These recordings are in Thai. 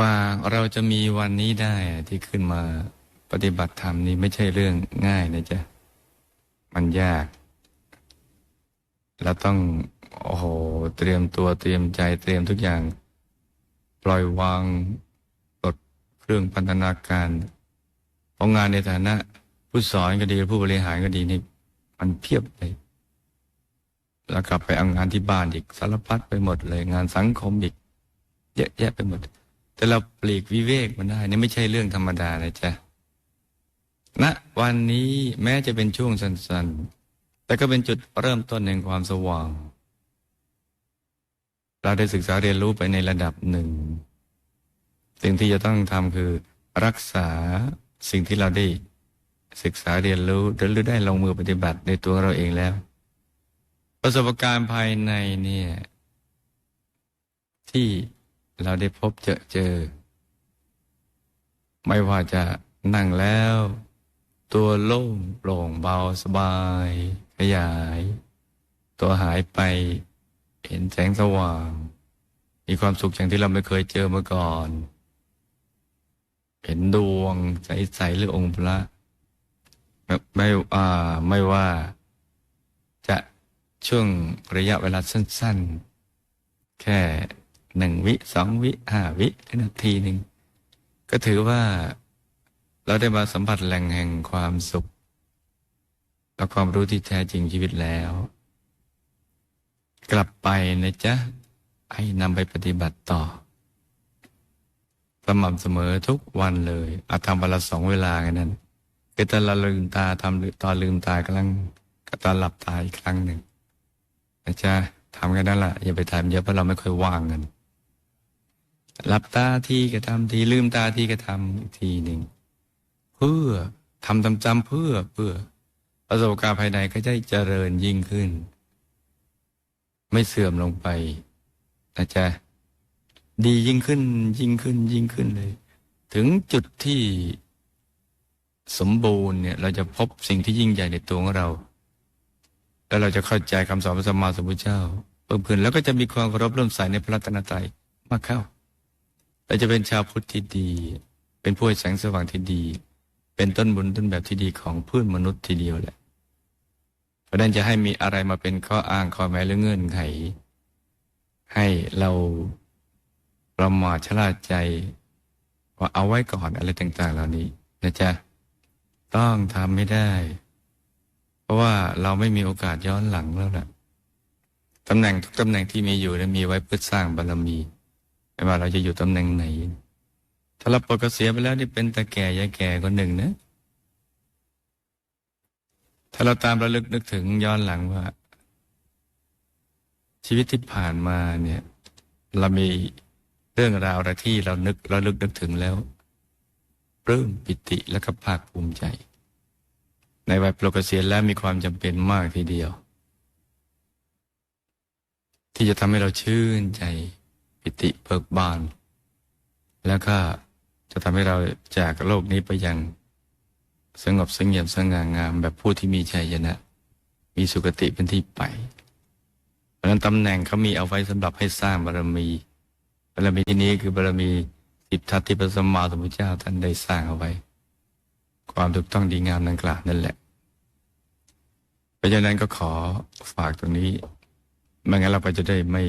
ว่าเราจะมีวันนี้ได้ที่ขึ้นมาปฏิบัติธรรมนี่ไม่ใช่เรื่องง่ายนะจ๊ะ มันยากเราต้อง โอ้โห เตรียมตัวเตรียมใจเตรียมทุกอย่าง ปล่อยวางลดเครื่องพันธนาการเพราะงานในฐานะ ผู้สอนก็ดีผู้บริหารก็ดีนี่มันเพียบเลยแล้วกลับไปเอางานที่บ้านอีกสารพัดไปหมดเลย งานสังคมอีกเยอะแยะไปหมด แต่เราปลีกวิเวกมันได้นี่ไม่ใช่เรื่องธรรมดานะจ๊ะณวันนี้แม้จะเป็นช่วงสั้นๆ แต่ก็เป็นจุดเริ่มต้นแห่งความสว่าง เราได้ศึกษาเรียนรู้ไปในระดับหนึ่ง สิ่งที่จะต้องทำคือรักษาสิ่งที่เราได้ศึกษาเรียนรู้หรือได้ลงมือปฏิบัติในตัวเราเองแล้ว ประสบการณ์ภายในเนี่ยที่ เราได้พบเจอเจอ ไม่ว่าจะนั่งแล้ว ตัวโล่งโปร่งเบาสบาย ขยาย ตัวหายไปเห็นแสงสว่าง มีความสุขอย่างที่เราไม่เคยเจอมาก่อน เห็นดวงใสๆหรือองค์พระไม่ไม่อ่าไม่ว่าจะช่วงระยะเวลาสั้น ๆ แค่ หนึ่งวิสองวิห้าวินาทีหนึ่งก็ถือว่าเราได้มาสัมผัสแหล่งแห่งความสุข และความรู้ที่แท้จริงชีวิตแล้ว กลับไปนะจ๊ะให้นำไปปฏิบัติต่อสม่ำเสมอทุกวันเลยอาทำวันละสองเวลากันนั้นคือตอนเราลืมตาทำตอนลืมตากำลังกับตอนหลับตาอีกครั้งหนึ่งนะจ๊ะทำกันนั่นแหละอย่าไปทำเยอะเพราะเราไม่ค่อยว่างกัน หลับตาทีก็ทำทีลืมตาทีก็ทำอีกทีหนึ่งเพื่อทำจำๆเพื่อเพื่อประสบการณ์ภายในก็จะเจริญยิ่งขึ้น ไม่เสื่อมลงไปนะจ๊ะดียิ่งขึ้น ยิ่งขึ้น ยิ่งขึ้นเลย ถึงจุดที่สมบูรณ์เนี่ย เราจะพบสิ่งที่ยิ่งใหญ่ในตัวของเรา แล้วเราจะเข้าใจคำสอนพระสัมมาสัมพุทธเจ้าเพิ่มขึ้นแล้วก็จะมีความเคารพเริ่มใสในพระรัตนตรัยมากเข้า เราจะเป็นชาวพุทธที่ดี เป็นผู้ให้แสงสว่างที่ดี เป็นต้นบุญต้นแบบที่ดีของเพื่อนมนุษย์ทีเดียวแหละ เพราะนั้นจะให้มีอะไรมาเป็นข้ออ้างข้อแม้หรือเงื่อนไข ให้เราประมาทชะล่าใจ ว่าเอาไว้ก่อนอะไรต่าง ๆ เหล่านี้นะจ๊ะต้องทำไม่ได้ เพราะว่าเราไม่มีโอกาสย้อนหลังแล้วล่ะตำแหน่งทุกตำแหน่งที่มีอยู่นะมีไว้เพื่อสร้างบารมี ไม่ว่าเราจะอยู่ตำแหน่งไหน ถ้าเราปลดเกษียณไปแล้วนี่เป็นตาแก่ยายแก่คนหนึ่งนะ ถ้าเราตามระลึกนึกถึงย้อนหลังว่า ชีวิตที่ผ่านมาเนี่ย เรามีเรื่องราวอะไรที่เรานึกราลึกนึกถึงแล้วปลื้มปิติและก็ภาคภูมิใจ ในวัยปลดเกษียณแล้วมีความจำเป็นมากทีเดียว ที่จะทำให้เราชื่นใจ ปิติเบิกบาน แล้วก็จะทำให้เราจากโลกนี้ไปยังสงบสงเงียมสง่างาม แบบผู้ที่มีชัยชนะ มีสุคติเป็นที่ไป เพราะนั้นตำแหน่งเขามีเอาไว้สำหรับให้สร้างบารมีบารมีที่นี้คือบารมีสิบทัศที่พระสัมมาสัมพุทธเจ้าท่านได้สร้างเอาไว้ ความถูกต้องดีงามดังกล่าวนั่นแหละเพราะฉะนั้นก็ขอฝากตรงนี้ไม่งั้นเราก็จะได้ไม่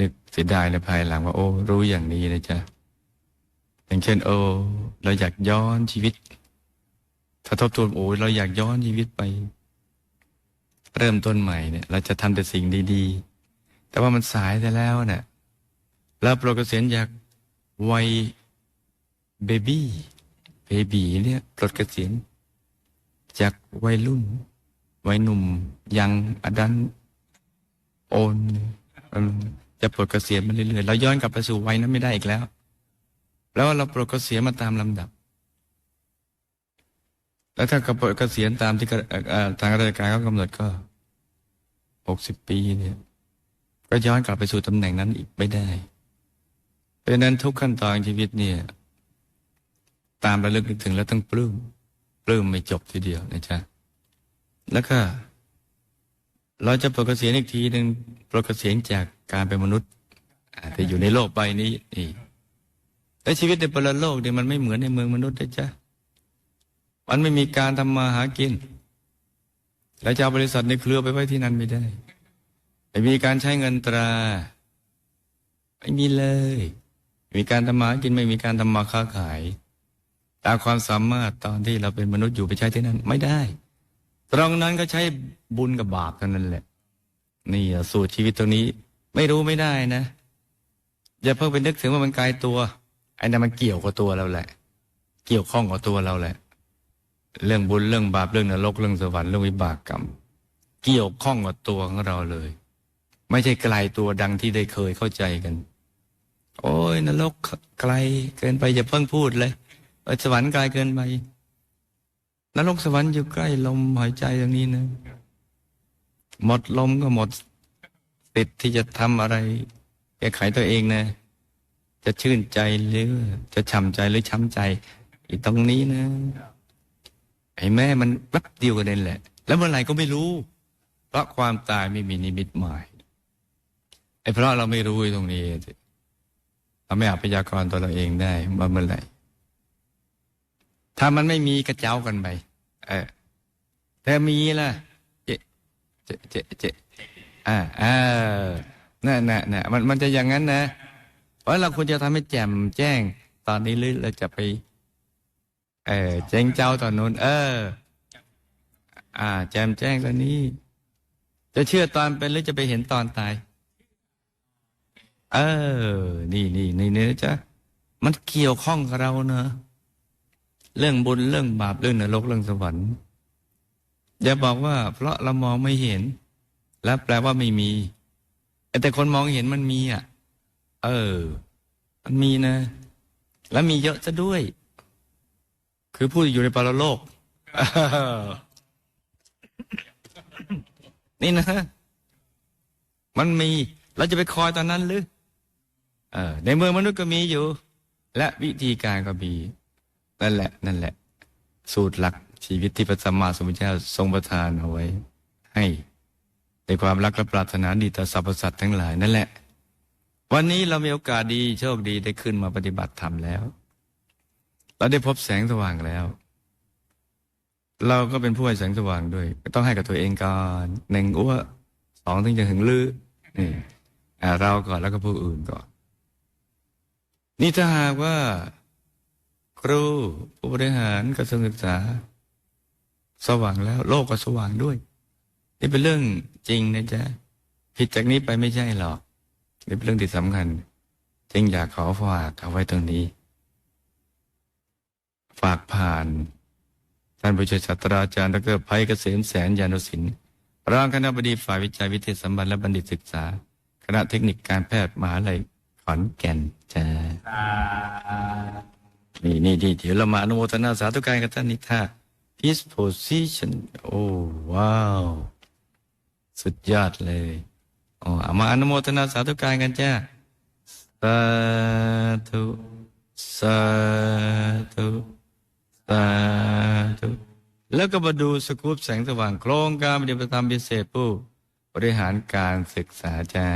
นึกเสียดายในภายหลังว่า โอ้รู้อย่างนี้นะจ๊ะอย่างเช่น โอ้เราอยากย้อนชีวิต ถ้าทบทวนโอ้เราอยากย้อนชีวิตไป เริ่มต้นใหม่เนี่ย เราจะทำแต่สิ่งดีๆ แต่ว่ามันสายไปแล้วเนะ่ยแล้วโปรเกษียณอยากวัยเบบี้เบบีเนี่ยปลดเกษียณจากวัยรุ่น วัยหนุ่ม ยังอดันโอน จะปลดเกษียณมาเรื่อยๆเราย้อนกลับไปสู่วัยนั้นไม่ได้อีกแล้ว แล้วเราปลดเกษียณมาตามลำดับ แล้วถ้ากระปลดเกษียณตามที่ทางราชการเขากำหนดก็หกสิบปีเนี่ยก็ย้อนกลับไปสู่ตำแหน่งนั้นอีกไม่ได้ เพราะนั้นทุกขั้นตอนชีวิตเนี่ย ตามระลึกนึกถึงแล้วต้องปลื้มปลื้มไม่จบทีเดียวนะจ๊ะแล้วก็ เราจะปลดเกษียณอีกทีหนึ่ง ปลดเกษียณจากการเป็นมนุษย์แต่อยู่ในโลกใบนี้นี่แต่ชีวิตในปรโลกเนี่ยมันไม่เหมือนในเมืองมนุษย์นะจ๊ะมันไม่มีการทำมาหากิน แล้วจะเอาบริษัทในเครือไปไว้ที่นั่นไม่ได้ ไม่มีการใช้เงินตรา ไม่มีเลย มีการทำมาหากินไม่มีการทำมาค้าขายตามความสามารถตอนที่เราเป็นมนุษย์อยู่ไปใช้ที่นั่นไม่ได้ ตรงนั้นก็ใช้บุญกับบาปเท่านั้นแหละ นี่สูตรชีวิตตรงนี้ ไม่รู้ไม่ได้นะ อย่าเพิ่งไปนึกถึงว่ามันไกลตัวไอ้นั่นมันเกี่ยวกับตัวเราแหละ เกี่ยวข้องกับตัวเราแหละ เรื่องบุญเรื่องบาปเรื่องนรกเรื่องสวรรค์เรื่องวิบากกรรม เกี่ยวข้องกับตัวของเราเลย ไม่ใช่ไกลตัวดังที่ได้เคยเข้าใจกัน โอ้ยนรกไกลเกินไปอย่าเพิ่งพูดเลยสวรรค์ไกลเกินไปนรกสวรรค์อยู่ใกล้ลมหายใจอย่างนี้นะ หมดลมก็หมดสิทธิ์ที่จะทำอะไร แก้ไขตัวเองนะ จะชื่นใจหรือ จะช้ำใจหรือช้ำใจอีตรงนี้นะไอ้แม่มันแป๊บเดียวกันเองแหละ แล้วเมื่อไหร่ก็ไม่รู้ เพราะความตายไม่มีนิมิตหมายไอ้เพราะเราไม่รู้ตรงนี้เราไม่อาจพยากรณ์ตัวเราเองได้ว่าเมื่อไหร่ถ้ามันไม่มีกระเจ้ากันไปเออแต่มีล่ะ เจ๊เจ๊เจ๊อ่าอ่านั่นน่ะน่ะมันมันจะอย่างนั้นนะเพราะเราควรจะทำให้แจ่มแจ้งตอนนี้หรือเราจะไป เออแจ้งเจ้าตอนนู้น เออ อ่า แจ่มแจ้งตอนนี้ จะเชื่อตอนเป็นหรือจะไปเห็นตอนตาย เออ นี่นี่นี่นี่นะจ๊ะมันเกี่ยวข้องกับเราเนอะเรื่องบุญเรื่องบาปเรื่องนรกเรื่องสวรรค์ อย่าบอกว่า เพราะเรามองไม่เห็น แล้วแปลว่าไม่มี แต่คนมองเห็นมันมีอะ เออ มันมีนะ แล้วมีเยอะซะด้วย คือผู้ที่อยู่ในปรโลก นี่นะ มันมี เราจะไปคอยตอนนั้นหรือเออในเมืองมนุษย์ก็มีอยู่ และวิธีการก็มี นั่นแหละ นั่นแหละ สูตรหลัก ชีวิตที่พระสัมมาสัมพุทธเจ้าทรงประทานเอาไว้ ให้ในความรักและปรารถนาดีต่อสรรพสัตว์ทั้งหลายนั่นแหละ วันนี้เรามีโอกาสดีโชคดีได้ขึ้นมาปฏิบัติธรรมแล้ว เราได้พบแสงสว่างแล้ว เราก็เป็นผู้ให้แสงสว่างด้วยต้องให้กับตัวเองก่อนหนึ่งอ้วสองถึงจะถึงลือนี่อ่าเราก่อนแล้วก็ผู้อื่นก่อน นี่ถ้าหากว่าครูผู้บริหารกระทรวงศึกษา สว่างแล้ว โลกก็สว่างด้วย นี่เป็นเรื่องจริงนะจ๊ะผิดจากนี้ไปไม่ใช่หรอกนี่เป็นเรื่องที่สำคัญ จึงอยากขอฝากเอาไว้ตรงนี้ ฝากผ่านท่านผู้ช่วยศาสตราจารย์ดรไพเกษมแสนยานุสินรองคณะบดีฝ่ายวิจัยวิทยาสัมพันธ์และบัณฑิตศึกษา คณะเทคนิคการแพทย์มหาลัยขอนแก่นจ้านี่นี่นี่เดี๋ยวเรามาอนุโมทนาสาธุการกับท่านนิท่า peace position โอ้ว้าว สุดยอดเลยอ๋อมาอนุโมทนาสาธุการกันจ้าสาธุสาธุสาธุแล้วก็มาดูสกู๊ปแสงสว่างโครงการปฏิบัติธรรมพิเศษผู้บริหารการศึกษาจ้า